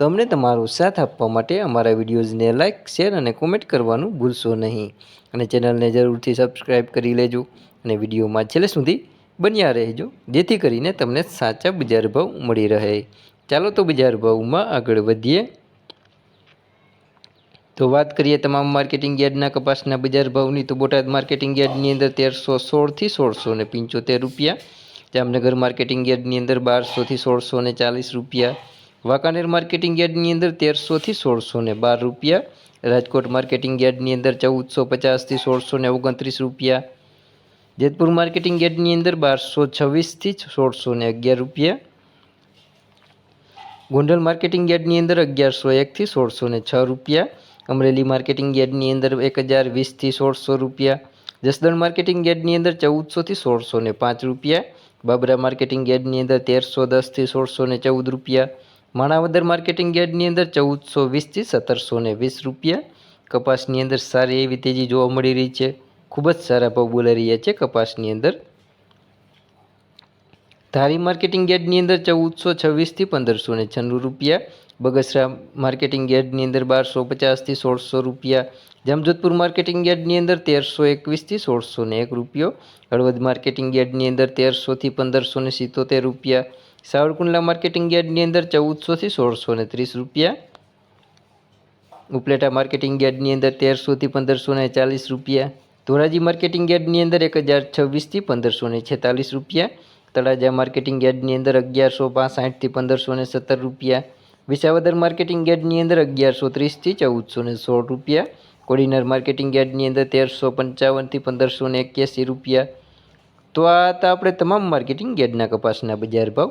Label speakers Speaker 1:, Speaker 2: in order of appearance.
Speaker 1: તો અમને તમારો સાથ આપવા માટે અમારા વિડીયોઝને લાઇક શેર અને કોમેન્ટ કરવાનું ભૂલશો નહીં. અને ચેનલને જરૂરથી સબસ્ક્રાઈબ કરી લેજો અને વિડીયોમાં છેલ્લે સુધી બન્યા રહેજો, જેથી કરીને તમને સાચા બજાર ભાવ મળી રહે. ચાલો તો બજાર ભાવમાં આગળ વધીએ. તો વાત કરીએ તમામ માર્કેટિંગ યાર્ડના કપાસના બજાર ભાવની, તો બોટાદ માર્કેટિંગ યાર્ડની અંદર તેરસો સોળથી સોળસો ને પંચોતેર રૂપિયા, જામનગર માર્કેટિંગ યાર્ડની અંદર બારસોથી સોળસો ને ચાલીસ રૂપિયા વાંકાનેર માર્કેટિંગ યાર્ડની અંદર તેરસોથી સોળસો ને બાર રૂપિયા, રાજકોટ માર્કેટિંગ યાર્ડની અંદર ચૌદસો પચાસથી સોળસો ને ઓગણત્રીસ રૂપિયા, જેતપુર માર્કેટિંગ યાર્ડની અંદર બારસો છવ્વીસથી સોળસો ને અગિયાર રૂપિયા, ગોંડલ માર્કેટિંગ યાર્ડની અંદર અગિયારસો એકથી સોળસો ને છ રૂપિયા, અમરેલી માર્કેટિંગ યાર્ડની અંદર એક હજાર વીસથી સોળસો રૂપિયા, જસદણ માર્કેટિંગ યાર્ડની અંદર ચૌદસોથી સોળસો ને પાંચ રૂપિયા, બાબરા માર્કેટિંગ યાર્ડની અંદર તેરસો દસથી સોળસો ને ચૌદ રૂપિયા માણાવદર માર્કેટિંગ યાર્ડની અંદર ચૌદસો વીસથી સત્તરસો ને વીસ રૂપિયા. કપાસની અંદર સારી એવી તેજી જોવા મળી રહી છે. ખૂબ જ સારા ભાવ બોલાઈ રહ્યા છે કપાસની અંદર. ધારી માર્કેટિંગ યાર્ડની અંદર ચૌદસો છવ્વીસથી પંદરસો ને છન્નું રૂપિયા. બગસરા માર્કેટિંગ યાર્ડની અંદર બારસો પચાસથી સોળસો રૂપિયા. જામજોધપુર માર્કેટિંગ યાર્ડની અંદર તેરસો એકવીસથી સોળસો ને એક રૂપિયો. હળવદ માર્કેટિંગ યાર્ડની અંદર તેરસોથી પંદરસો ને સિત્તોતેર રૂપિયા. સાવરકુંડલા માર્કેટિંગ યાર્ડની અંદર ચૌદસોથી સોળસો ને ત્રીસ રૂપિયા. ઉપલેટા માર્કેટિંગ યાર્ડની અંદર તેરસોથી પંદરસો ને ચાલીસ રૂપિયા. ધોરાજી માર્કેટિંગ યાર્ડની અંદર એક હજાર છવ્વીસથી પંદરસો ને છેતાલીસ રૂપિયા. તળાજા માર્કેટિંગ યાર્ડની અંદર અગિયારસો પાસઠથી પંદરસો ને સત્તર રૂપિયા. વિસાવદર માર્કેટિંગ યાર્ડની અંદર અગિયારસો ત્રીસથી ચૌદસો ને સોળ રૂપિયા. કોડીનાર માર્કેટિંગ યાર્ડની અંદર તેરસો પંચાવનથી પંદરસો ને એક્યાસી રૂપિયા. તો આ હતા આપણે તમામ માર્કેટિંગ યાર્ડના કપાસના બજાર ભાવ.